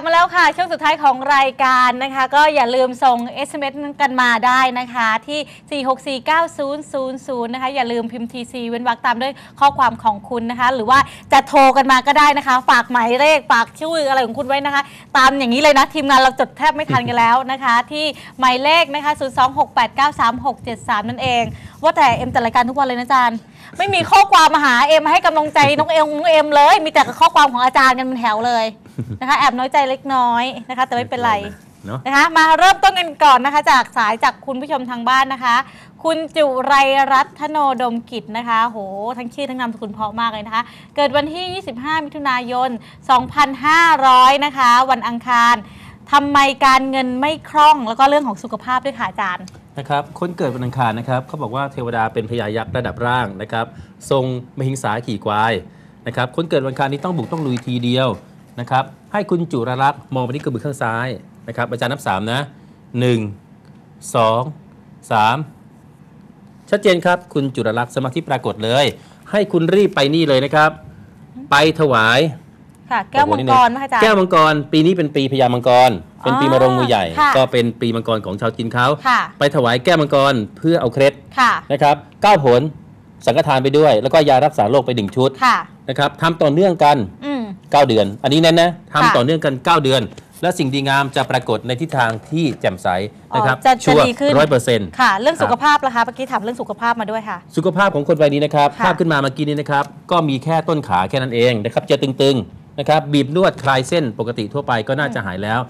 บมาแล้วค่ะ ช่วงสุดท้ายของรายการนะคะ ก็อย่าลืมส่ง SMS กันมาได้นะคะที่ 4649000 นะคะ อย่าลืมพิมพ์ TC เว้นวรรคตามด้วยข้อความของคุณนะคะ หรือว่าจะโทรกันมาก็ได้นะคะ ฝากหมายเลขฝากชื่ออะไรของคุณไว้นะคะ ตามอย่างนี้เลยนะ ทีมงานเราจดแทบไม่ทันกันแล้วนะคะ ที่หมายเลขนะคะ 026893673 นั่นเอง ว่าแต่เอ็มจัดรายการทุกวันเลยนะอาจารย์ไม่มีข้อความมาหาเอ็มให้กำลังใจน้องเอ็มน้องเอ็มเลย มีแต่ข้อความของอาจารย์กันเป็นแถวเลย นะคะแอบน้อยใจเล็กน้อยนะคะ แต่ไม่เป็นไรเนาะนะคะมาเริ่มต้นกันก่อนนะคะ จากสายจากคุณผู้ชมทางบ้านนะคะ คุณจุไรรัตนโดมกิจนะคะโหทั้งชื่อทั้งนามสกุลเพราะมากเลยนะคะ เกิดวันที่ 25 มิถุนายน 2500 นะคะ วันอังคารทำไมการเงินไม่คล่องแล้วก็เรื่องของสุขภาพด้วยค่ะอาจารย์นะครับคนเกิดวันอังคารนะครับเขาบอกว่าเทวดาเป็นพญายักษ์ระดับร่างนะครับ ทรงมหิงสาขี่ควายนะครับคนเกิดวันอังคารนี้ต้องบุกต้องลุยทีเดียว นะครับให้คุณจุรลักษณ์มองไปที่กระบือข้างซ้ายนะครับอาจารย์นับ 3 นะ 1 2 3 ชัดเจนครับ คุณจุรลักษณ์สมาธิปรากฏเลย ให้คุณรีบไปนี่เลยนะครับ ไปถวายค่ะแก้วมังกรนะคะอาจารย์แก้วมังกร ปีนี้เป็นปีพญามังกร เป็นปีอ๋อมะโรงมือใหญ่ค่ะก็เป็นปีมังกรของชาวจีนเขาค่ะไปถวายแก้วมังกรเพื่อเอาเคล็ดค่ะนะครับเก้าผลสังฆทานไปด้วย แล้วก็ยารักษาโรคไปหนึ่งชุดค่ะนะครับทำต่อเนื่องกันอืม 9 เดือน อันนี้แน่นนะค่ะทำต่อเนื่องกัน 9 เดือน และสิ่งดีงามจะปรากฏในทิศทางที่แจ่มใสนะครับอ๋อจะจะชัวร์ดีขึ้นร้อยเปอร์เซ็นต์ค่ะ เรื่องสุขภาพล่ะคะเมื่อกี้ถามเรื่องสุขภาพมาด้วยค่ะ สุขภาพของคนวัยนี้นะครับค่ะภาพขึ้นมาเมื่อกี้นี้นะครับก็มีแค่ต้นขาแค่นั้นเองนะครับจะตึงๆนะครับบีบนวดคลายเส้นปกติทั่วไปก็น่าจะหายแล้ว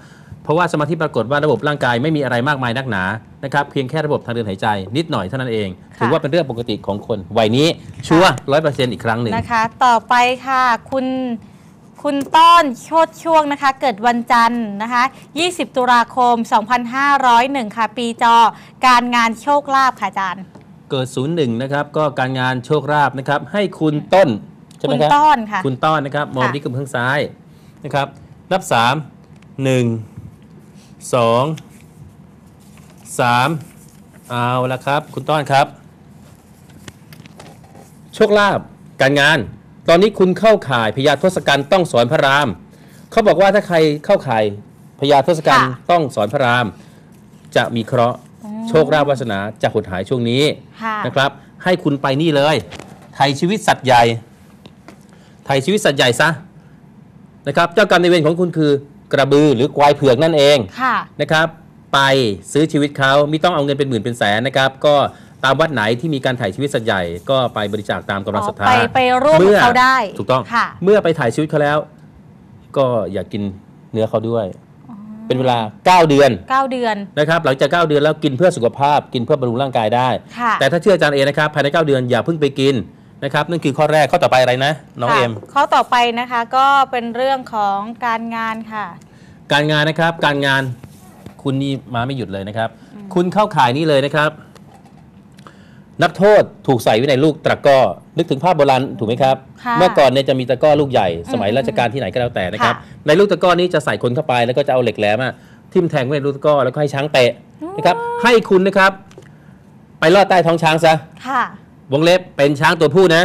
เพราะว่าสมาธิปรากฏว่าระบบร่างกายไม่มีอะไรมากมายนักหนา นะครับ เพียงแค่ระบบทางเดินหายใจ นิดหน่อยเท่านั้นเอง ถือว่าเป็นเรื่องปกติของคนวัยนี้ ชัวร้อยเปอร์เซ็นต์อีกครั้งหนึ่งนะคะ ต่อไปค่ะ คุณ คุณต้อนโชดช่วงนะคะ เกิดวันจันทร์นะคะ 20 ตุลาคม 2501 ค่ะ ปีจอ การงานโชคลาภค่ะอาจารย์ เกิด 01 นะครับ ก็การงานโชคราบนะครับ ให้คุณต้นใช่ไหมคุณครับต้อนค่ะ คุณต้อนนะครับ มองค่ะที่กลุ่มข้างซ้ายนะครับ นับ 3 1 2 3 เอาละครับ คุณต้อนครับ โชคลาภการงาน ตอนนี้คุณเข้าข่ายพญาทศกัณฐ์ต้องสอนพระราม เขาบอกว่าถ้าใครเข้าข่ายพญาทศกัณฐ์ค่ะ ต้องสอนพระราม จะมีเคราะห์อ๋อโชคลาภวาสนาจะหดหายช่วงนี้ ค่ะนะครับ ให้คุณไปนี่เลย ไทยชีวิตสัตว์ใหญ่ ไทยชีวิตสัตว์ใหญ่ซะนะครับ เจ้ากรรมในายเวรของคุณคือกระบือหรือควายเผือกนั่นเองค่ะ นะครับ ไปซื้อชีวิตเขาไม่ต้องเอาเงินเป็นหมื่นเป็นแสนนะครับ ก็ ตามวัดไหนที่มีการถ่ายชีวิตสัตว์ใหญ่ก็ไปบริจาคตามกำลังศรัทธาไปไปร่วมกับมื่อเขาได้ถูกต้องค่ะเมื่อไปถ่ายชีวิตเขาแล้ว ก็อย่ากกินเนื้อเขาด้วย เป็นเวลา 9 เดือน 9 เดือนนะครับหลังจาก 9 เดือนแล้วกินเพื่อสุขภาพ กินเพื่อบำรุงร่างกายได้ค่ะแต่ถ้าเชื่ออาจารย์เอนะครับภายใน 9 เดือนอย่าเพิ่งไปกินนะครับนั่นคือข้อแรกข้อต่อไปอะไรนะน้องค่ะเอ็มข้อต่อไปนะคะก็เป็นเรื่องของการงานค่ะ การงานนะครับการงานคุณนี่มาไม่หยุดเลยนะครับ คุณเข้าข่ายนี้เลยนะครับ นักโทษถูกใส่ไว้ในลูกตะกร้อนึกถึงภาพโบราณถูกไหมครับ ค่ะเมื่อก่อนเนี่ยจะมีตะกร้อลูกใหญ่ สมัยอืมราชการที่ไหนก็แล้วแต่นะครับค่ะในลูกตะกร้อนี้จะใส่คนเข้าไปแล้วก็จะเอาเหล็กแหลมอะทิ่มแทงไว้ในลูกตะกร้อแล้วก็ให้ช้างเตะนะครับ ให้คุณนะครับ ไปลอดใต้ท้องช้างซะ ค่ะ วงเล็บเป็นช้างตัวผู้นะ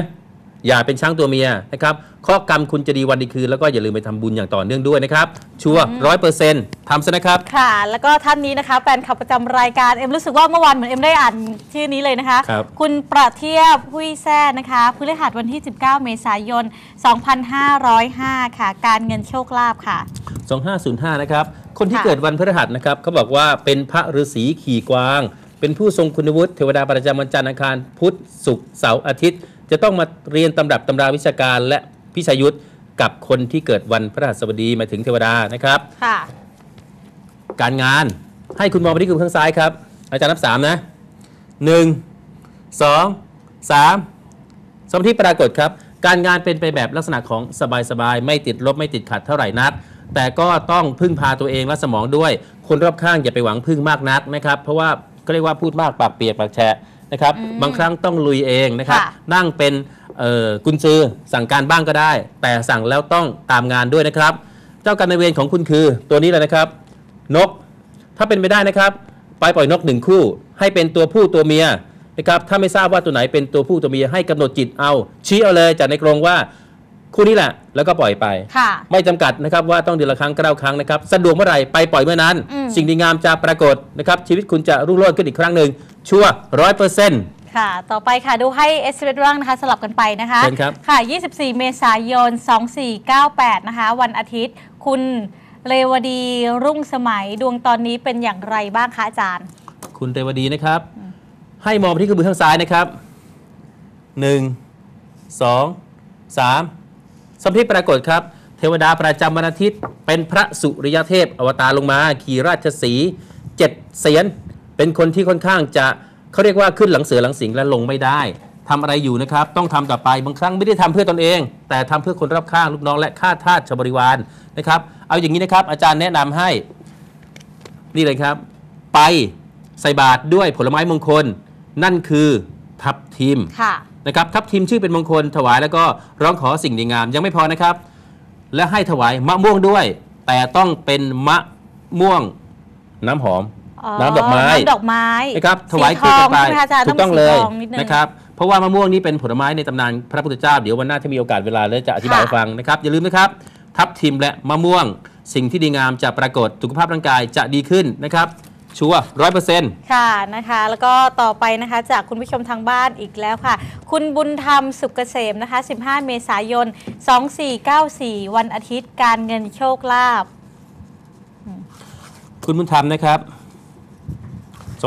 อย่าเป็นช้างตัวเมียนะครับข้อกรรมคุณจะดีวันดีคืน แล้วก็อย่าลืมไปทำบุญอย่างต่อเนื่องด้วยนะครับ ชัวร้อยเปอร์เซ็นต์ทำซะนะครับ ค่ะ แล้วก็ท่านนี้นะคะแฟนขับประจำรายการเอ็มรู้สึกว่าเมื่อวานเหมือนเอ็มได้อ่านชื่อนี้เลยนะคะครับ ณประเทียบพุ้ยแซ่นะคะพฤหัสวันที่ 19 เมษายน 2505 ค่ะ การเงินโชคลาภค่ะ 2505 นะครับ คนที่ค่ะ เกิดวันพฤหัสนะครับเขาบอกว่าเป็นพระฤาษีขี่กวาง เป็นผู้ทรงคุณวุฒิเทวดาประจำวันจันทร์อังคารพุธศุกร์เสาร์อาทิตย์ จะต้องมาเรียนตำรับตำราวิชาการและพิชายุทธกับคนที่เกิดวันพฤหัสบดีหมายถึงเทวดานะครับ ค่ะ การงานให้คุณมองไปที่กลุ่มข้างซ้ายครับ อาจารย์นับสามนะหนึ่งสองสามสมที่ปรากฏครับ การงานเป็นไปแบบลักษณะของสบายๆ ไม่ติดลบไม่ติดขัดเท่าไหร่นัก แต่ก็ต้องพึ่งพาตัวเองและสมองด้วย คนรอบข้างอย่าไปหวังพึ่งมากนักนะครับ เพราะว่าก็เรียกว่าพูดมากปากเปียกปากแฉะ นะครับอืมบางครั้งต้องลุยเองนะครับค่ะนั่งเป็นเอ่อกุญซือสั่งการบ้างก็ได้ แต่สั่งแล้วต้องตามงานด้วยนะครับ เจ้ากรรมนายเวรของคุณคือตัวนี้เลยนะครับ นก ถ้าเป็นไปได้นะครับ ไปปล่อยนกหนึ่งคู่ ให้เป็นตัวผู้ตัวเมียนะครับถ้าไม่ทราบว่าตัวไหนเป็นตัวผู้ตัวเมียให้กำหนดจิตเอา ชี้เอาเลยจากในกรงว่าคู่นี้แหละ แล้วก็ปล่อยไป ค่ะ ไม่จำกัดนะครับว่าต้องเดือนละครั้งเก้าครั้งนะครับสะดวกเมื่อไหร่ไปปล่อยเมื่อนั้น อืม สิ่งดีงามจะปรากฏนะครับชีวิตคุณจะรุ่งโรจน์ขึ้นอีกครั้งหนึ่ง ชัวร้อยเปอร์เซ็นต์ค่ะ ต่อไปค่ะ ดูให้เอสเบ้างนะคะ สลับกันไปนะคะเชิญครับ ค่ะ 24 เมษายน 2498 นะคะ วันอาทิตย์ คุณเรวดีรุ่งสมัยดวงตอนนี้เป็นอย่างไรบ้างคะอาจารย์ คุณเรวดีนะครับ ให้มองไปที่คือมือข้างซ้ายนะครับหนึ่งสองสามสมพิปรากฏครับ เทวดาประจำวันอาทิตย์ เป็นพระสุริยเทพอวตารลงมา ขี่ราชสีห์เจ็ดเสียน เป็นคนที่ค่อนข้างจะเขาเรียกว่าขึ้นหลังเสือหลังสิงและลงไม่ได้ทำอะไรอยู่นะครับ ต้องทำต่อไปบางครั้งไม่ได้ทำเพื่อตนเอง แต่ทำเพื่อคนรอบข้างลูกน้อง และข้าทาสชาวบริวารนะครับ เอาอย่างนี้นะครับ อาจารย์แนะนำให้นี่เลยครับ ไปใส่บาตรด้วยผลไม้มงคล นั่นคือทับทิมค่ะนะครับทับทิมชื่อเป็นมงคลถวายแล้วก็ร้องขอสิ่งดีงามยังไม่พอนะครับ และให้ถวายมะม่วงด้วย แต่ต้องเป็นมะม่วงน้ำหอมอ๋อ น้ำดอกไม้น้ำดอกไม้นะครับถวายสีคู่กันไปทองใช่หมคะอาจารย์ถูกต้องสีเลยทองนิดนึงนะครับเพราะว่ามะม่วงนี้เป็นผลไม้ในตำนานพระพุทธเจ้าเดี๋ยววันหน้าถ้ามีโอกาสเวลาแล้วจะอธิบายค่ะให้ฟังนะครับอย่าลืมนะครับทับทิมและมะม่วง สิ่งที่ดีงามจะปรากฏสุขภาพร่างกายจะดีขึ้นนะครับชัวร้อยเปอร์เซ็นต์ค่ะนะคะ แล้วก็ต่อไปนะคะจากคุณผู้ชมทางบ้านอีกแล้วค่ะ คุณบุญธรรมสุกเกษมนะคะ 15 เมษายน 2494 วันอาทิตย์การเงินโชคลาภคุณบุญธรรมนะครับ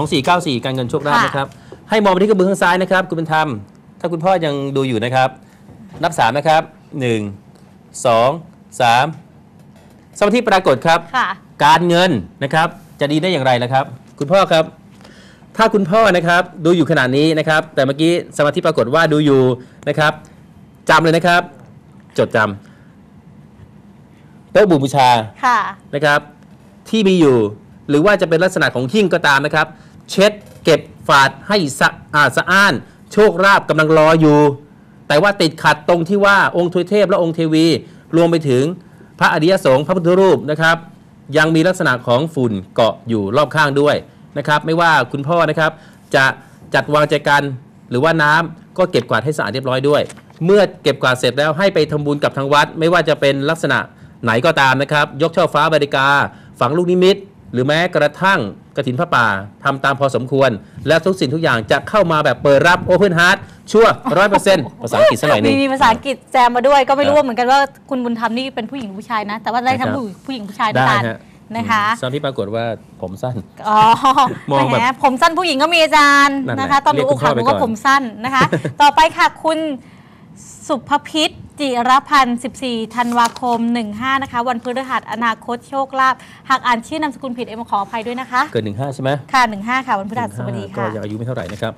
2494 การเงินโชคลาภค่ะนะครับ ให้มองไปที่กระเบื้องข้างซ้ายนะครับ คุณบุญธรรม ถ้าคุณพ่อยังดูอยู่นะครับ นับ 3 นะครับ 1 2 3สมาธิปรากฏครับค่ะการเงินนะครับ จะดีได้อย่างไรนะครับ คุณพ่อครับ ถ้าคุณพ่อนะครับดูอยู่ขนาดนี้นะครับ แต่เมื่อกี้สมาธิปรากฏว่าดูอยู่นะครับจำเลยนะครับ จดจำโต๊ะบูชาค่ะนะครับ ที่มีอยู่หรือว่าจะเป็นลักษณะของหิ้งก็ตามนะครับ เช็ด เก็บฝาดให้สะอาดสะอ้าน โชคลาภกำลังรออยู่ แต่ว่าติดขัดตรงที่ว่าองค์ทวยเทพและองค์เทวี รวมไปถึงพระอริยสงฆ์พระพุทธรูปนะครับ ยังมีลักษณะของฝุ่นเกาะอยู่รอบข้างด้วยนะครับ ไม่ว่าคุณพ่อนะครับจะจัดวางใจกันหรือว่าน้ำก็เก็บกวาดให้สะอาดเรียบร้อยด้วย เมื่อเก็บกวาดเสร็จแล้วให้ไปทำบุญกับทางวัด ไม่ว่าจะเป็นลักษณะไหนก็ตามนะครับ ยกช่อฟ้าบริกา ฝังลูกนิมิต หรือแม้กระทั่งกระถินพระป่าทำตามพอสมควร และทุกสิ่งทุกอย่างจะเข้ามาแบบเปิดรับ Open Heart ชัวร้อยเปอร์เซ็นต์ภาษาอังกฤษสักหน่อยหนึมีงมีภาษาอังกฤษแจมมาด้วยก็ไม่รู้ครับเหมือนกันว่าคุณบุญธรรมนี่เป็นผู้หญิงหรือผู้ชายนะ แต่ว่าได้ทั้งนะครับผู้ผู้หญิงผู้ชายด้วยได้กันฮะนะคะตอนที่ปรากฏว่าผมสั้น อ๋อมองแบบแหผมสั้นผู้หญิงก็มีอาจารย์นั่นแหละนะคะ ตอนหนูเรียกอกหักหคุนูณพ่อไปก่ก็อนผมสั้นนะคะ ต่อไปค่ะคุณ สุภพิษจิรพันธ์ 14 ธันวาคม 15 นะคะ วันพฤหัสอนาคตโชคลาภ หากอ่านชื่อนามสกุลผิดเอ็มขออภัยด้วยนะคะ เกิดหนึ่งห้าใช่ไหมค่ะ 15 ค่ะ วันพฤหัสบดีก็ค่ะ ยังอายุไม่เท่าไหร่นะครับ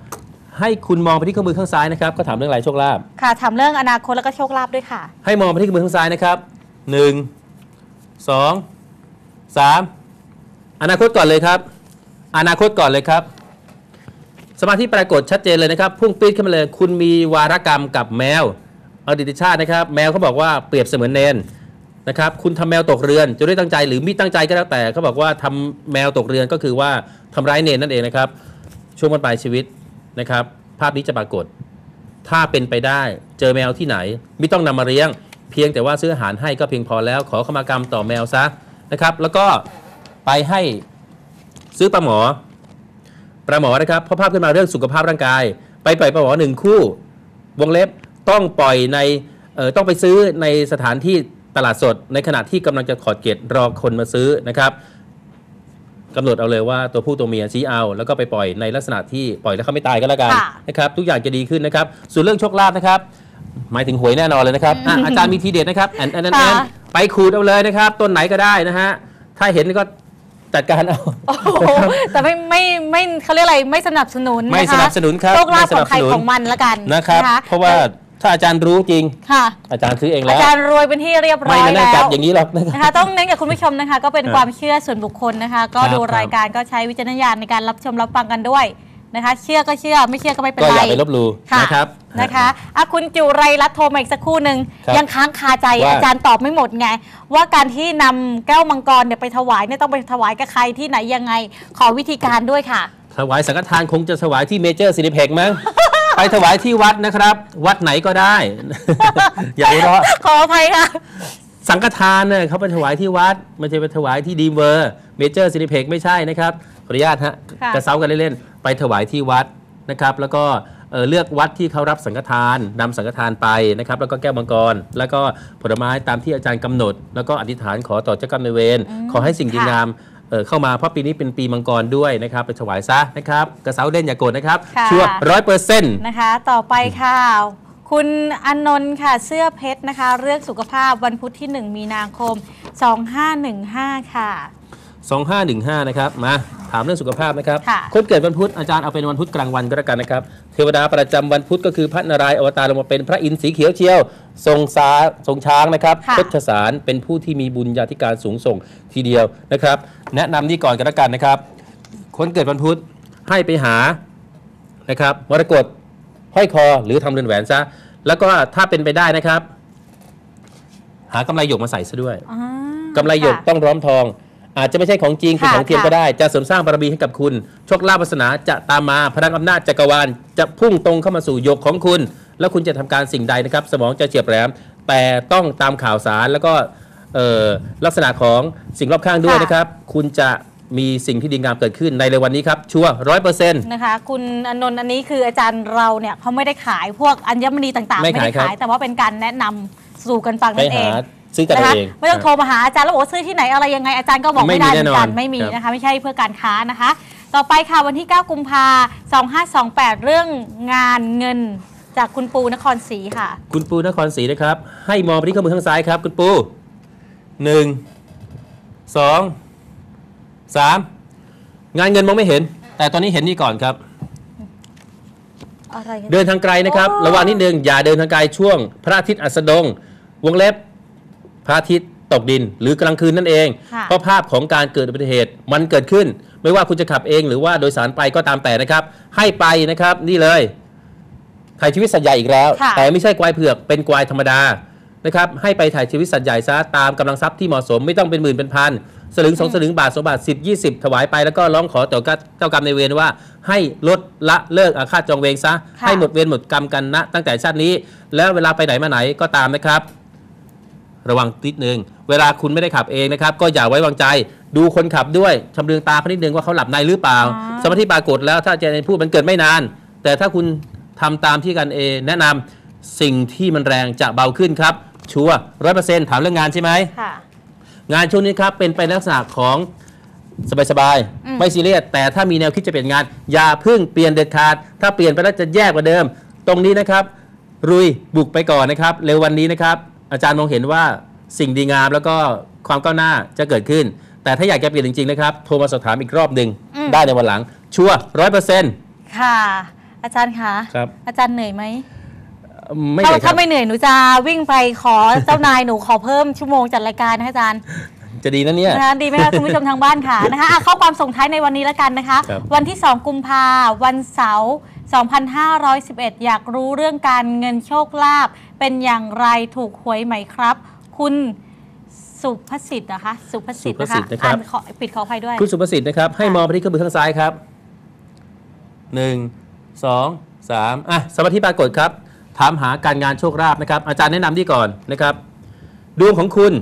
ให้คุณมองไปที่ข้อมือข้างซ้ายนะครับ ก็ถามเรื่องอะไรโชคลาภ ค่ะถามเรื่องอนาคตแล้วก็โชคลาภด้วยค่ะ ให้มองไปที่ข้อมือข้างซ้ายนะครับหนึ่งสองสามอนาคตก่อนเลยครับ อนาคตก่อนเลยครับ สมาธิปรากฏชัดเจนเลยนะครับพุ่งปี๊ดขึ้นมาเลย คุณมีวารกรรมกับแมวอดีตชาตินะครับ แมวเขาบอกว่าเปรียบเสมือนเนนนะครับคุณทำแมวตกเรือนจะด้วยตั้งใจหรือม่ตั้งใจก็แล้วแต่เขาบอกว่าทำแมวตกเรือนก็คือว่าทำร้ายเนนนั่นเองนะครับ ช่วงบรรปลายชีวิตนะครับ ภาพนี้จะปรากฏ ถ้าเป็นไปได้เจอแมวที่ไหน ไม่ต้องนำมาเลี้ยง เพียงแต่ว่าซื้ออาหารให้ก็เพียงพอแล้ว ขอขมากรรมต่อแมวซะนะครับ แล้วก็ไปให้ซื้อปลาหมอ ลาหมอนะครับเพราะภาพขึ้นมาเรื่องสุขภาพร่างกาย ไปปล่อยปลาหมอหนึ่งคู่ วงเล็บต้องปล่อยในเอ่อต้องไปซื้อในสถานที่ตลาดสด ในขณะที่กำลังจะขอดเกตรอคนมาซื้อนะครับกำหนดเอาเลยว่าตัวผู้ตัวเมียชี้เอา แล้วก็ไปปล่อยในลักษณะที่ปล่อยแล้วเขาไม่ตายก็แล้วกันค่ะนะครับทุกอย่างจะดีขึ้นนะครับ ส่วนเรื่องโชคลาภนะครับ หมายถึงหวยแน่นอนเลยนะครับอะอาจารย์มีทีเด็ดนะครับแอนแอนแอนแอนค่ะไปขูดเอาเลยนะครับต้นไหนก็ได้นะฮะถ้าเห็นก็ จัดการเอา โอ้โหแต่ไม่ไม่ไม่เขาเรียกอะไรไม่สนับสนุนไม่นะคะสนับสนุนครับโชคลาภไม่สขนัองบใครสนุนของมันละกันนะครับเพราะว่าถ้าอาจารย์รู้จริง ค่ะ อาจารย์ซื้อเองอาแล้วจารย์รวยเป็นที่เรียบร้ไม่อยมานั่แล้งจับวอย่างนี้หรอกนะครับนะคะ ต้องเน้นกับคุณผู้ชมนะคะ ก็เป็นครับความเชื่อส่วนบุคคลนะคะ ก็ครับดูครับรายการก็ใช้วิจารณญาณในการรับชมรับฟังกันด้วย นะคะ เชื่อก็เชื่อไม่เชื่อก็ไม่เป็นก็ไรอย่าไปลบหลู่ค่ะนะครับ นะคะอะคุณจุไรรัตน์โทรมาอีกสักครู่หนึ่งครับยังค้างคาใจว่า อาจารย์ตอบไม่หมดไง ว่าการที่นำแก้วมังกรเนี่ยไปถวายเนี่ยต้องไปถวายกับใครที่ไหนยังไง ขอวิธีการด้วยค่ะ ถวายสังฆทานคงจะถวายที่เมเจอร์ซินิเพ็กมั้ง ไปถวายที่วัดนะครับ วัดไหนก็ได้ อย่าหัวเราะขออภัยค่ะ สังฆทานเนี่ยเขาไปถวายที่วัดไม่ใช่ไปถวายที่ดีมเวอร์เมเจอร์ซินิเพกไม่ใช่นะครับขออนุญาตฮะค่ะ กระเซ้ากันเล่นๆ ไปถวายที่วัดนะครับ แล้วก็เอ่อเลือกวัดที่เขารับสังฆทานนำสังฆทานไปนะครับ แล้วก็แก้วมังกร แล้วก็ผลไม้ตามที่อาจารย์กำหนด แล้วก็อธิษฐานขอต่อเจ้ากรรมนายเวรขอให้สิ่งดีงามเอ่อเข้ามาเพราะปีนี้เป็นปีมังกรด้วยนะครับ ไปถวายซะนะครับ กระเซ้าเล่นอย่าโกรธนะครับค่ะชัวร้อยเปอร์เซ็นต์นะคะ ต่อไปค่ะคุณอนนท์ค่ะเสื้อเพชรนะคะ เรื่องสุขภาพวันพุธที่ 1 มีนาคม 2515 ค่ะ 2515 นะครับ มาถามเรื่องสุขภาพนะครับค่ะคนเกิดวันพุธอาจารย์เอาเป็นวันพุธกลางวันก็แล้วกันนะครับ เทวดาประจำวันพุธก็คือพระนารายณ์อวตารลงมาเป็นพระอินทร์สีเขียวเชียว ทรงสาทรงช้างนะครับค่ะคชสารเป็นผู้ที่มีบุญญาธิการสูงส่งทีเดียวนะครับ แนะนำนี่ก่อนกันแล้วกันนะครับ คนเกิดวันพุธให้ไปหานะครับมรกตห้อยคอหรือทำเรือนแหวนซะแล้วก็ถ้าเป็นไปได้นะครับ หากำไรหยกมาใส่ซะด้วยอ่ากำไรหยกค่ะต้องร้อมทอง อาจจะไม่ใช่ของจริงเป็นค่ะของเทียมค่ะก็ได้ จะเสริมสร้างบารมีให้กับคุณโชคลาภวาสนาจะตามมาพลังอำนาจจักรวาลจะพุ่งตรงเข้ามาสู่หยกของคุณ แล้วคุณจะทำการสิ่งใดนะครับ สมองจะเฉียบแหลมแต่ต้องตามข่าวสารแล้วก็เอ่อลักษณะของสิ่งรอบข้างด้วยค่ะ นะครับ คุณจะมีสิ่งที่ดีงามเกิดขึ้นในเร็ววันนี้ครับ ชัวร้อยเปอร์เซ็นต์ นะคะ คุณอนนท์อันนี้คืออาจารย์เราเนี่ยเขาไม่ได้ขายพวกอัญมณีต่างๆไม่ไม่ขายได้ครับขายแต่ว่าเป็นการแนะนำสู่กันฟังไปนั่นเอหาง ซื้อกันนะเอาคะเองไม่ต้องโทรมาหาอาจารย์แล้วบอกว่าซื้อที่ไหนอะไรยังไงอาจารย์ก็บอกไม่ไม่มีได้เหมือนกันแน่นอนไม่มีครับนะคะ ไม่ใช่เพื่อการค้านะคะ ต่อไปค่ะวันที่ 9 กุมภา2528 เรื่องงานเงินจากคุณปูนครศรีค่ะ คุณปูนครศรีนะครับ ให้มองไปที่ข้อมือข้างซ้ายครับ คุณปูหนึ่งสองสามงานเงินมองไม่เห็น แต่ตอนนี้เห็นนี่ก่อนครับอะไรกันเดินทางไกลนะครับโอ้ระวังนิดนึงอย่าเดินทางไกลช่วง พระอาทิตย์อัสดง วงเล็บพ ระอาทิตย์ตกดินหรือกลางคืนนั่นเอง ค่ะเพราะภาพของการเกิดอุบัติเหตุมันเกิดขึ้น ไม่ว่าคุณจะขับเองหรือว่าโดยสารไปก็ตามแต่นะครับ ให้ไปนะครับนี่เลยถ่ายชีวิตสัตว์ใหญ่อีกแล้ว ค่ะ แต่ไม่ใช่ควายเผือกเป็นควายธรรมดานะครับให้ไปถ่ายชีวิตสัตว์ใหญ่ซะตามกำลังทรัพย์ที่เหมาะสมไม่ต้องเป็นหมื่นเป็นพันสลึงสองสลึงบาทสองบาทสิบยี่สิบถวายไปแล้วก็ร้องขอต่อเจ้ากรรมในายเวรว่า ให้ลดละเลิกอาฆาตจองเวรซะ ค่ะ ให้หมดเวรหมดกรรมกันนะ ตั้งแต่ชาตินี้ แล้วเวลาไปไหนมาไหนก็ตามนะครับ ระวังนิดนึง เวลาคุณไม่ได้ขับเองนะครับ ก็อย่าไว้วางใจ ดูคนขับด้วยชำเลืองตาเขานิดนึงว่าเขาหลับในหรือเปล่าอ๋อสมาธิปรากฏแล้วถ้าอาจารย์พูดมันเกิดไม่นาน แต่ถ้าคุณทำตามที่กันเอแนะนำสิ่งที่มันแรงจะเบาขึ้นครับ ชัวร้อยเปอร์เซ็นต์ถามเรื่องงานใช่ไหมค่ะงานช่วงนี้ครับเป็นไปในลักษณะของสบายอืมๆไม่ซีเรียสแต่ถ้ามีแนวคิดจะเปลี่ยนงาน อย่าเพึ่งเปลี่ยนเด็ดขาด ถ้าเปลี่ยนไปแล้วจะแย่กว่าเดิม ตรงนี้นะครับรุยบุกไปก่อนนะครับ เร็ววันนี้นะครับ อาจารย์มองเห็นว่าสิ่งดีงามแล้วก็ความก้าวหน้าจะเกิดขึ้น แต่ถ้าอยากจะเปลี่ยนจริงๆนะครับ โทรมาสอบถามอีกรอบหนึ่งอืมได้ในวันหลัง ชัวร้อยเปอร์เซ็นต์ค่ะ อาจารย์คะครับอาจารย์เหนื่อยไหมไม่ถ้าเลยครัถ้าบไม่เหนื่อยหนูจะวิ่งไปขอเจ้านายหนูขอเพิ่มชั่วโมงจัดรายการนะคะอาจารย์จะดีนะเนี่ยนะคะดีไหมคะคุณผู้ชมทางบ้านค่ะนะคะอะเข้าความส่งท้ายในวันนี้แล้วกันนะคะครับวันที่ 2 กุมภาวันเสาร์ 2511 อยากรู้เรื่องการเงินโชคลาภเป็นอย่างไรถูกหวยไหมครับ คุณสุภสิทธิ์นะคะ สุภสิทธิ์นะสุภสิคะทธิ์นะครับ อ่านขอปิดขออภัยด้วย คุณสุภสิทธิ์นะครับ ให้ค่ะมองไปที่เครื่องมือข้างซ้ายครับหนึ่งสองสามอะสมาธิปรากฏครับ ถามหาการงานโชคลาภนะครับ อาจารย์แนะนำที่ก่อนนะครับดวงของคุณ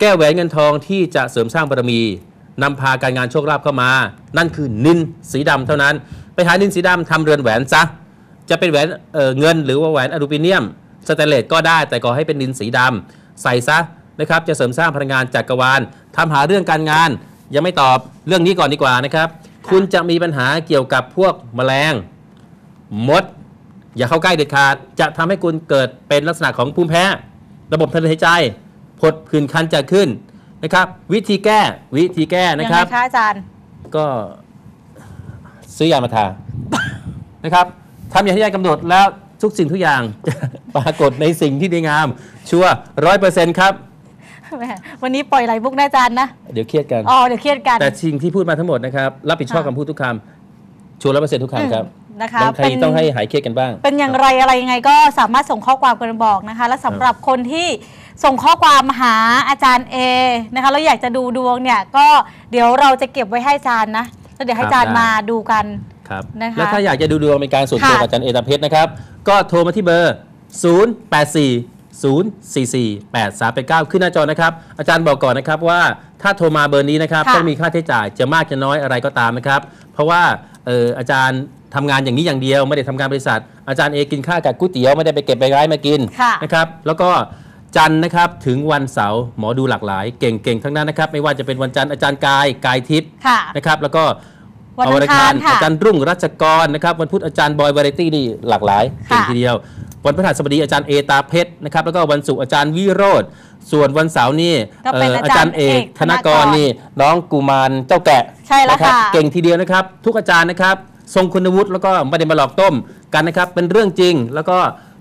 แก้วแหวนเงินทองที่จะเสริมสร้างบารมีนำพาการงานโชคลาภเข้ามา นั่นคือนินสีดำเท่านั้น ไปหานินสีดำทำเรือนแหวนซะจะเป็นแหวนเอ่อเงินหรือว่าแหวนอลูมิเนียมสแตนเลสก็ได้แต่ขอให้เป็นนินสีดำใส่ซะนะครับ จะเสริมสร้างพลังงานจักรวาลทำหาเรื่องการงาน ยังไม่ตอบเรื่องนี้ก่อนดีกว่านะครับ คุณจะมีปัญหาเกี่ยวกับพวกแมลง มด อย่าเข้าใกล้เด็ดขาด จะทำให้คุณเกิดเป็นลักษณะของภูมิแพ้ ระบบทางเดินหายใจผดผื่นคันจะขึ้นนะครับ วิธีแก้วิธีแก้ยังนะไงครับคะอาจารย์ก็ ซื้อยามาทา นะครับทำอย่างที่ยายกำหนดแล้วทุกสิ่งทุกอย่างจะปรากฏในสิ่งที่ดีงาม ชัวร้อยเปอร์เซ็นต์ครับแหมวันนี้ปล่อยไหลบุกนะอาจารย์นะ เดี๋ยวเครียดกัน อ๋อเดี๋ยวเครียดกัน แต่สิ่งที่พูดมาทั้งหมดนะครับ รับผิดชอบค่ะคำพูดทุกคำชัวร้อยเปอร์เซ็นต์ทุกคำครับอืมนะคะบางทีเป็นต้องให้หายเครียดกันบ้าง เป็นอย่างไรอะไรยังไงก็สามารถส่งข้อความกันมาบอกนะคะ และสำหรับคนที่ส่งข้อความมาหาอาจารย์เอนะคะแล้วอยากจะดูดวงเนี่ยก็เดี๋ยวเราจะเก็บไว้ให้อาจารย์นะแล้ว เดี๋ยวให้อาจารย์ครับได้มาดูกันครับนะคะแล้วถ้าอยากจะดูดวงเป็นการส่วนตัวค่ะกับอาจารย์เอตาเพชรนะครับ ก็โทรมาที่เบอร์ 0 8 4 0 4 4 8 3 8 9 ขึ้นหน้าจอนะครับ อาจารย์บอกก่อนนะครับว่าถ้าโทรมาเบอร์นี้นะครับค่ะต้องมีค่าใช้จ่ายจะมากจะน้อยอะไรก็ตามนะครับ เพราะว่าเอออาจารย์ทำงานอย่างนี้อย่างเดียวไม่ได้ทำงานบริษัท อาจารย์เอกินข้าวกับก๋วยเตี๋ยวไม่ได้ไปเก็บใบไม้มากินค่ะนะครับแล้วก็จันทร์นะครับถึงวันเสาร์หมอดูหลากหลาย เก่งๆ ทั้งนั้นนะครับ ไม่ว่าจะเป็นวันจันทร์อาจารย์กายกายทิพย์ค่ะนะครับแล้วก็ วันเอาอัวันงอังคาคารรค่ะอาจารย์รุ่งรัชกรนะครับวันพุธอาจารย์บอยวาไรตี้นี่หลากหลายเก่งค่ะทีเดียว วันพฤหัสบดีอาจารย์เอตาเพชรนะครับแล้วก็วันศุกร์อาจารย์วิโรธส่วนวันเสาร์นี่ก็เป็นเอ่ออาอาจาจารรย์ย์เอกเอกธนกรธนกรนี่น้องกุมารเจ้าแกะใช่แล้วนรับค่ะเก่งทีเดียวนะครับ ทุกอาจารย์นะครับ ทรงคุณวุฒิแล้วก็ไม่ได้มาหลอกต้มกันนะครับ เป็นเรื่องจริงแล้วก็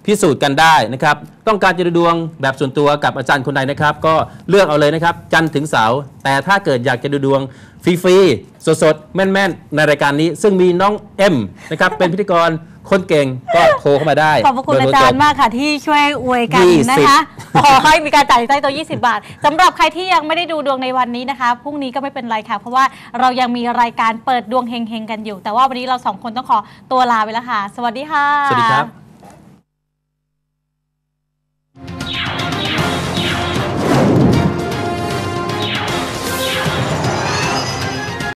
พิสูจน์กันได้นะครับ ต้องการจะดูดวงแบบส่วนตัวกับอาจารย์คนใดนะครับ ก็เลือกเอาเลยนะครับ จันทร์ถึงเสาร์แต่ถ้าเกิดอยากจะดูดวง ฟรีๆสดๆ แม่นๆ ในรายการนี้ ซึ่งมีน้องเอ็มนะครับ เป็นพิธีกรคนเก่งก็โทรเข้ามาได้ขอบพระคุณเบอาโทจารจย์บมากค่ะ ที่ช่วยอวยกันยี่สิบนะคะขอให้มีการจ่ายใต้ตัว 20 บาทสำหรับใครที่ยังไม่ได้ดูดวงในวันนี้นะคะพรุ่งนี้ก็ไม่เป็นไรค่ะ เพราะว่าเรายังมีรายการเปิดดวงเฮงๆกันอยู่ แต่ว่าวันนี้เราสองคนต้องขอตัวลาไปแล้วค่ะ สวัสดีค่ะ สวัสดีครับ